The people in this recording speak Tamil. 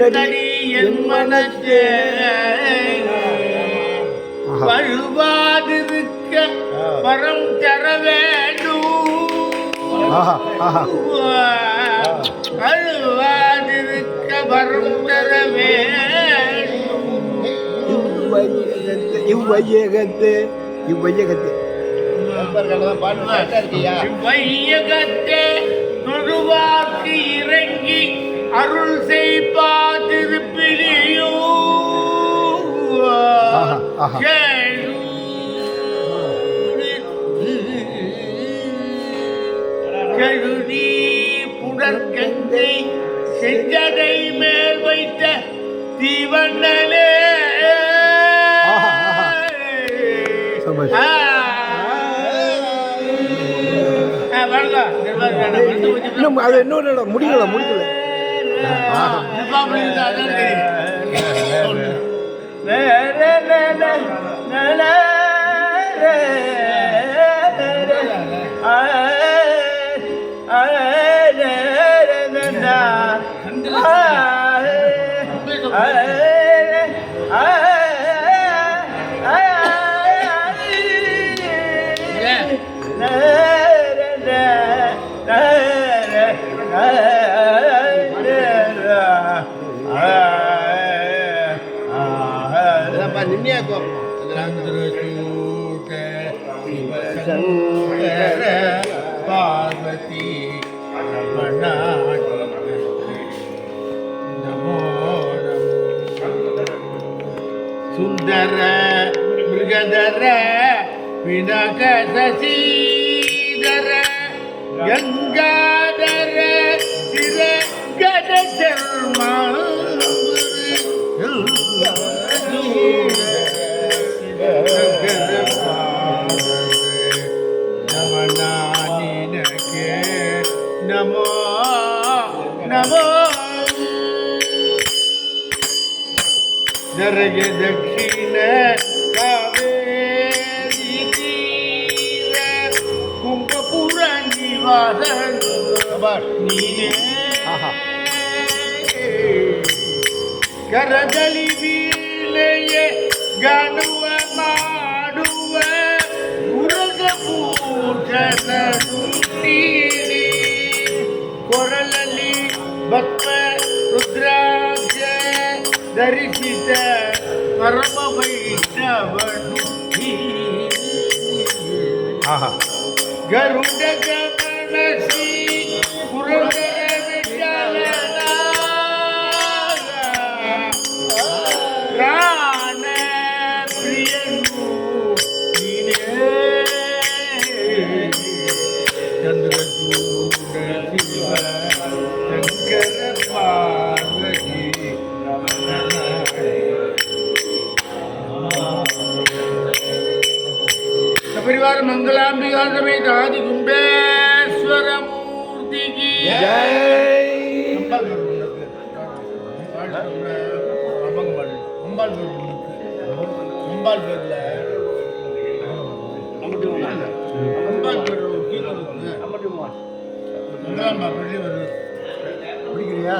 உன்னடி என் ஆஹா. வழுவாதிருக்க வரம் தர வேண்டும். அழுவாதிருக்க வரம் தர வேண்டும். இவ்வையகத்து இவ்வையகத்து. வையகத்தே தொழுவாக்கு இறங்கி அருள் செய்ப்பா திருப்பிலியோ. கழுதி புடற்கங்கை செஞ்சடை மேல் வைத்த தீவண்ணலே. இன்னும் அது இன்னொரு இடம் முடிக்கல. முடிக்கல சந்திரசூட சிவசங்கர பார்வதி நமோ சுந்தர மிருகதர வினக சசீதர கங்கா நமோ நமோ ನರಗೆ ದಕ್ಷಿಣ ಕಾವೇರಿ ತೀರ ಕುಂಭಪುರ ನಿವಾಸ ನೀನೇ ಆಹಾ. ಕರದಲ್ಲಿ ವೀಣೆಯ ಗಾನುವ ಧರಿಸಿದ ಪರಮ ವೈಷ್ಣವನು ஆஹா ಗರುಡ ಗಮನ ಶ್ರೀ ಪುರಂದರ ವಿಠಲನ ಪ್ರಾಣ ಪ್ರಿಯನು ನೀನೇ ಚಂದ್ರಚೂಡ శ్రీవారి మంగళాంబికాసమేత ఆది గుంబేశ్వరమూర్తికి అంబాల్ పేர்ல அம்பாள் பேர் கீழே இருக்குங்க பிடிக்கிறியா